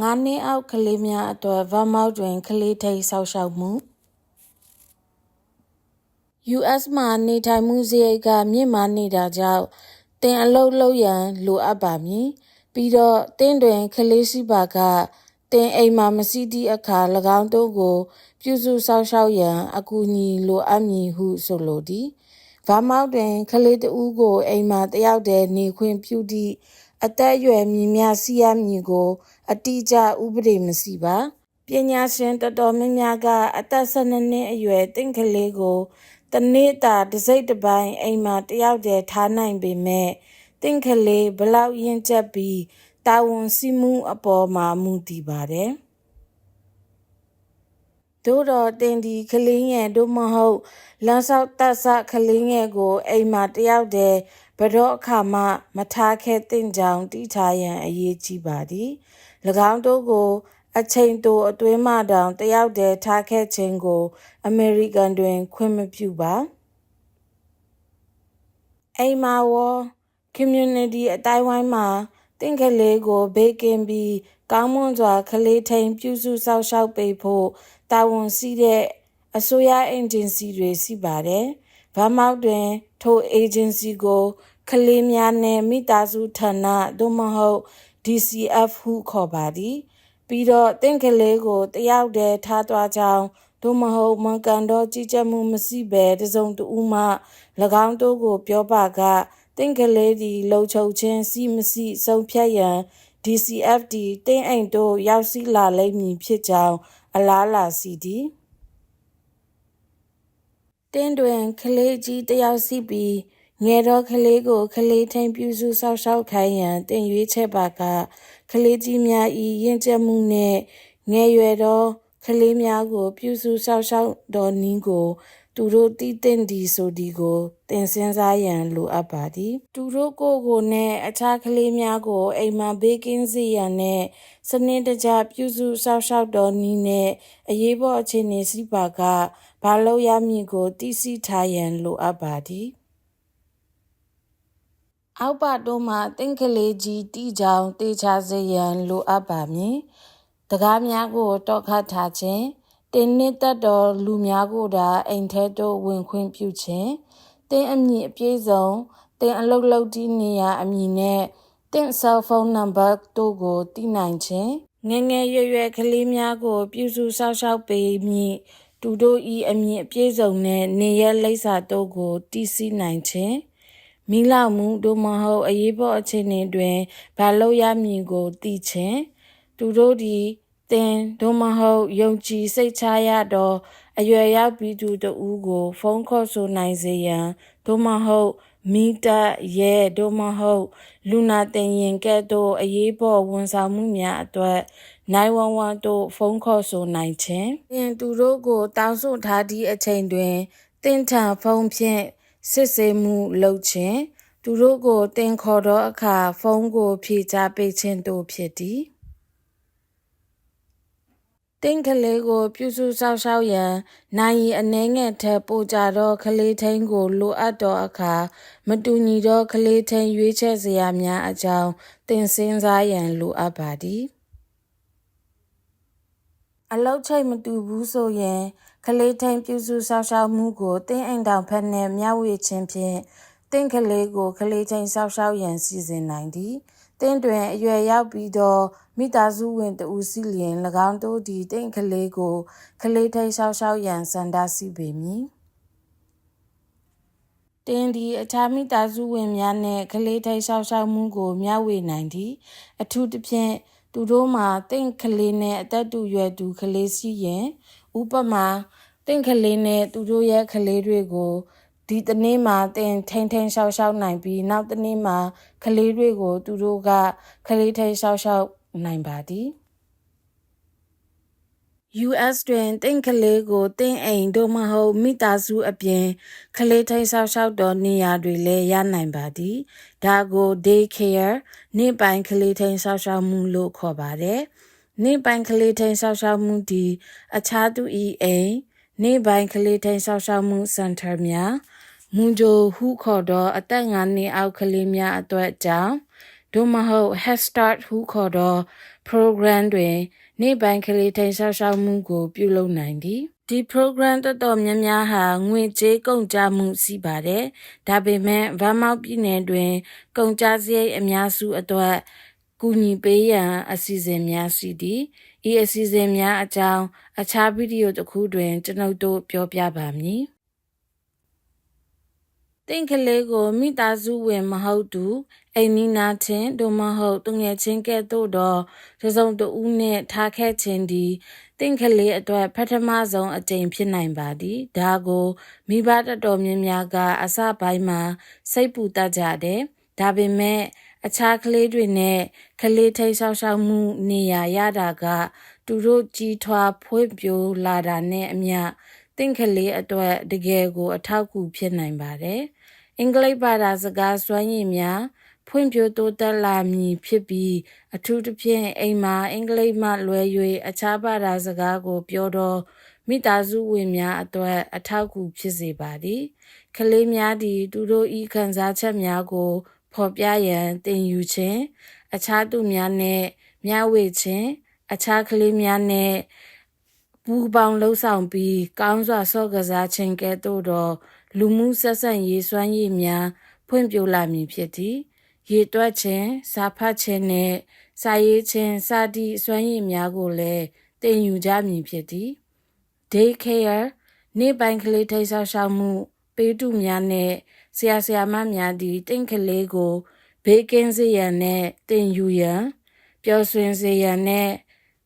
ငါးနှစ်အောက်ကလေးများအတွက်ဗမောက်တွင် ကလေးထိတ်ဆောက်ရှောက်မှု US မှာနေထိုင်မှုစရိတ်က မြင့်မားနေတာကြောင့်တင်အလုပ်လုပ်ရန် လိုအပ်ပါမည်ပြီးတော့တင်းတွင် ကလေးရှိပါကတင်အိမ်မှာမရှိသည့်အခါ၎င်းတို့ကို ပြုစုဆောက်ရှောက်ရန် အကူအညီလိုအပ်မည်ဟုဆိုလိုသည်ဗမောက်တွင် ကလေးတဦးကို အိမ်မှာတယောက်တည်းနေခွင့်ပြုသည့် အသက်အရွယ်မြင့်များစီးရမည်ကို အတိအကျဥပဒေမရှိပါပညာရှင်တော်တော်များများကအသက်12နှစ်အရွယ်တင့်ကလေးကိုတနေ့တာတစ်စိတ်တစ်ပိုင်းအိမ်မှာတယောက်တည်းထားနိုင်ပေမဲ့တင့်ကလေးဘလောက်ရင့်ကျက်ပြီးတာဝန်စီမှုအပေါ်မှာမူတည်ပါတယ် တို့တော့တင်ဒီကလေးငယ်တို့မဟုတ်လမ်းဆောက်တက်ဆကလေးငယ်ကိုအိမ်မှာတယောက်တည်းဘတော့အခါမှမထားခဲ့တဲ့ကြောင်တိထားရန်အရေးကြီးပါသည်၎င်းတို့ကို အချိန်တိုအတွင်းမှတောင်တယောက်တည်းထားခဲ့ခြင်းကို အမေရိကန်တွင် ခွင့်မပြုပါအိမ်မာဝ community အတိုင်းဝိုင်းမှာတင့်ကလေးကိုဘေးကင်းပြီးကောင်းမွန်စွာကလေးထိန်ပြုစုစောင့်ရှောက်ပေးဖို့ တာဝန်ရှိတဲ့အစိုးရအေဂျင်စီတွေရှိပါတယ်။ဗမောက်တွင် ထိုအေဂျင်စီကိုကလေးများနှင့်မိသားစုဌာနသို့မဟုတ် DCF ဟုခေါ်ပါသည်။ပြီးတော့တင့်ကလေးကိုတယောက်တည်းထားသွားကြောင်းသို့မဟုတ်မကန်တော့ကြည်ကြမှုမရှိဘဲတစုံတဦးမှ၎င်းတို့ကိုပြောပါကတင့်ကလေးဒီလှုပ်ချုပ်ခြင်းစီမရှိစုံဖြတ်ရန် DCFD တင်းအိမ်တို့ရောက်ရှိလာလိမ့်မည်ဖြစ်ကြောင်း အလားလာစီသည်တင်းတွင်ကလေးကြီးတယောက်စီပြီးငယ်တော့ကလေးကိုကလေးထိန်ပြုစုဆောက်ရှောက်ခိုင်းရန်တင်ရွေးချက်ပါကကလေးကြီးများဤရင်ကျက်မှုနှင့်ငယ်ရွယ်သောကလေးများကို ပြုစုဆောက်ရှောက်တော်နည်းကို သူတို့တည်တဲ့ဒီဆိုဒီကိုတင်စင်းစားရန်လိုအပ်ပါသည်သူတို့ကိုကိုနဲ့အခြားကလေးများကိုအိမ်မှာဘေးကင်းစေရန်နဲ့စနစ်တကျပြုစုဆောက်ရှောက်တော်နည်းနဲ့အရေးပေါ်အခြေအနေစီပါကဘာလို့ရမည်ကိုတည်စီထားရန်လိုအပ်ပါသည်အောက်ပါတို့မှာတင့်ကလေးကြီးတီးကြောင်တေချာစေရန်လိုအပ်ပါမည်တကားများကိုတောက်ခတ်ထားခြင်း တင်းနှစ်သက်တော်လူများကိုသာအိမ်ထဲသို့ဝင်ခွင့်ပြုခြင်းတင်းအမည်အပြည့်စုံတင်းအလုတ်လုတ်တီးနေရအမည်နဲ့တင်း cell phone number တို့ကိုသိနိုင်ခြင်းငငယ်ရွယ်ရွယ်ကလေးများကို ပြုစုစောင့်ရှောက်ပေးမည်သူတို့ဤအမည်အပြည့်စုံနဲ့နေရလိပ်စာတို့ကိုတည်စီနိုင်ခြင်းမိလောက်မှုတို့မဟုတ်အရေးပေါ်အခြေအနေတွင်ဘာလို့ရမည်ကိုသိခြင်းသူတို့သည် သင်တို့မဟုတ်ယုံကြည်စိတ်ချရသောအရွယ်ရောက်ပြီးသူတဦးကို ဖုန်းခေါ်ဆိုနိုင်စေရန်တို့မဟုတ်မီတာရဲတို့မဟုတ်လူနာတင်ရင်ကဲ့သို့အရေးပေါ်ဝန်ဆောင်မှုများအတွက်911တို့ဖုန်းခေါ်ဆိုနိုင်ခြင်းသင်သူတို့ကိုတောင်းဆိုထားသည့်အချိန်တွင်သင်ထံဖုန်းဖြင့်စစ်ဆေးမှုလုပ်ခြင်းသူတို့ကိုတင်ခေါ်သောအခါဖုန်းကိုဖြေချပေးခြင်းတို့ဖြစ်သည် တင်းကလေးကိုပြုစုစောက်ရှောက်ရန်နိုင်ရီအနှဲငယ်ထက်ပိုကြသောကလေးထိန်ကိုလိုအပ်သောအခါမတူညီသောကလေးထိန်ရွေးချယ်စရာများအကြောင်းတင်စင်းစားရန်လိုအပ်ပါသည်အလောက်ချိတ်မတူဘူးဆိုရင်ကလေးထိန်ပြုစုစောက်ရှောက်မှုကိုတင်းအိမ်တောင်ဖက်နှင့်မျှဝေခြင်းဖြင့်တင်းကလေးကိုကလေးထိန်စောက်ရှောက်ရန်စီစဉ်နိုင်သည် တင်းတွင်အရွယ်ရောက်ပြီးသောမိသားစုဝင်တဦးစီလျင်၎င်းတို့သည်တင်းကလေးကိုကလေးထိတ်ရှောက်ရှောက်ရန်စန္ဒစီပေမည်တင်းဒီအခြားမိသားစုဝင်များနှင့်ကလေးထိတ်ရှောက်ရှောက်မှုကိုမျှဝေနိုင်သည်အထူးသဖြင့်သူတို့မှာတင့်ကလေးနဲ့အသက်တူရွယ်သူကလေးစီရင် ဥပမာတင့်ကလေးနဲ့သူတို့ရဲ့ကလေးတွေကို ဒီတနေ့မှာတင်ထိန်ထိန်ရှောက်ရှောက်နိုင်ပြီးနောက်တနေ့မှာကလေးတွေကို သူတို့ကကလေးထိန်ရှောက်ရှောက်နိုင်ပါသည် US တွင်တင့်ကလေးကိုတင့်အိမ်တို့မဟုတ်မိသားစုအပြင်ကလေးထိန်ဆောက်ရှောက်သောနေရာတွေလည်းရနိုင်ပါသည်ဒါကို day care နေ့ပိုင်းကလေးထိန်ဆောက်ရှောက်မှုလို့ခေါ်ပါတယ်နေ့ပိုင်းကလေးထိန်ဆောက်ရှောက်မှုဒီအခြားသူ၏အိမ်နေ့ပိုင်းကလေးထိန်ဆောက်ရှောက်မှုစင်တာများ မွန်ဂျိုဟုခေါ်သောအသက်၅နှစ်အောက်ကလေးများအတွက်ကြောင့်ဒိုမဟုတ် Head Start ဟုခေါ်သော program တွင် နေ့ပိုင်းကလေးထိန်ဆောက်ရှောက်မှုကို ပြုလုပ်နိုင်သည်ဒီ program တော်တော်များများဟာငွေကြေးကုန်ကျမှုရှိပါတယ်ဒါပေမဲ့ဗမောက်ပြည်နယ်တွင် ကုန်ကျစရိတ်အများစုအတွက်ကူညီပေးရန်အစီအစဉ်များရှိသည်ဤအစီအစဉ်များအကြောင်းအခြားဗီဒီယိုတစ်ခုတွင်ကျွန်ုပ်တို့ပြောပြပါမည် တင့်ကလေးကိုမိသားစုဝင်မဟုတ်သူအိမ်နီးနားချင်းတို့မဟုတ်တငယ်ချင်းကဲ့သို့သောတစုံတဦးနှင့်ထားခဲ့ခြင်းသည်တင့်ကလေးအတွက်ပထမဆုံးအကြိမ်ဖြစ်နိုင်ပါသည်ဒါကိုမိဘတော်တော်များများကအစပိုင်းမှာစိတ်ပူတတ်ကြတယ်ဒါပေမဲ့အခြားကလေးတွေနဲ့ကလေးထိတ်ဆောက်ရှောက်မှုနေရာရတာက သူတို့ကြီးထွားဖွံ့ဖြိုးလာတာနဲ့အမျှ တင့်ကလေးအတွက်တကယ်ကို အထောက်အကူဖြစ်နိုင်ပါတယ်။အင်္ဂလိပ်ဘာသာစကားစွမ်းရည်များဖွံ့ဖြိုးတိုးတက်လာမည်ဖြစ်ပြီးအထူးသဖြင့်အိမ်မှာအင်္ဂလိပ်မှလွဲ၍အခြားဘာသာစကားကို ပြောတော့မိသားစုဝင်များအတွက်အထောက်အကူဖြစ်စေပါသည်။ကလေးများသည်သူတို့ဤခံစားချက်များကို ဖော်ပြရန်တင်ယူခြင်း အခြားသူများနှင့်မျှဝေခြင်း အခြားကလေးများနှင့် ပူပေါင်းလှုပ်ဆောင်ပြီးကောင်းစွာဆော့ကစားခြင်းကဲ့သို့သောလူမှုဆက်ဆံရေးစွမ်းရည်များဖွံ့ဖြိုးလာမည်ဖြစ်သည်ရေတွက်ခြင်းစာဖတ်ခြင်းနှင့်စာရေးခြင်းစသည့်စွမ်းရည်များကိုလည်းသင်ယူကြမည်ဖြစ်သည် day care နေ့ပိုင်းကလေးထိတ်ဆောက်ရှောက်မှု ပေးတူများနဲ့ဆရာဆရာမများသည်တင့်ကလေးကိုဘေးကင်းစေရန်နဲ့တင်ယူရန်ပျော်ရွှင်စေရန်နဲ့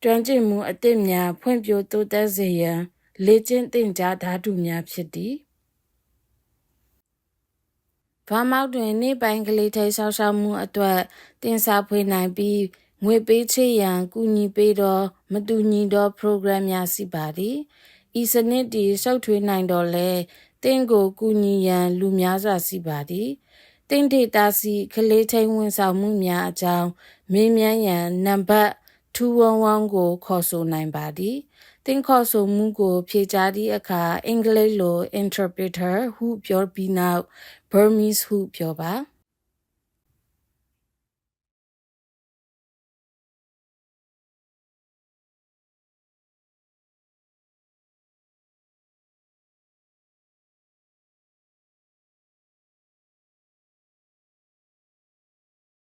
ကျွမ်းကျင်မှုအသစ်များဖွံ့ဖြိုးတိုးတက်စေရန်လေ့ကျင့်သင်ကြားဓာတ်တူများဖြစ်သည်ဘာမောက်တွင်နေ့ပိုင်းကလေးထိတ်ဆောက်ရှောက်မှုအတွက်တင်စားဖွေးနိုင်ပြီးငွေပေးချေရန်ကူညီပေးသောမတူညီသော program များရှိပါသည်ဤစနစ်သည်ရှုပ်ထွေးနိုင်တော်လဲတင့်ကိုကူညီရန်လူများစွာရှိပါသည်တင့်ဒေတာစီကလေးထိန်ဝန်ဆောင်မှုများအကြောင်းမေးမြန်းရန်နံပါတ် 211ကိုခေါ်ဆိုနိုင်ပါသည်တင်ခေါ်ဆိုမှုကို ဖြေကြားသည့်အခါအင်္ဂလိပ်လို interpreter ဟုပြောပြီးနောက် Burmese ဟုပြောပါ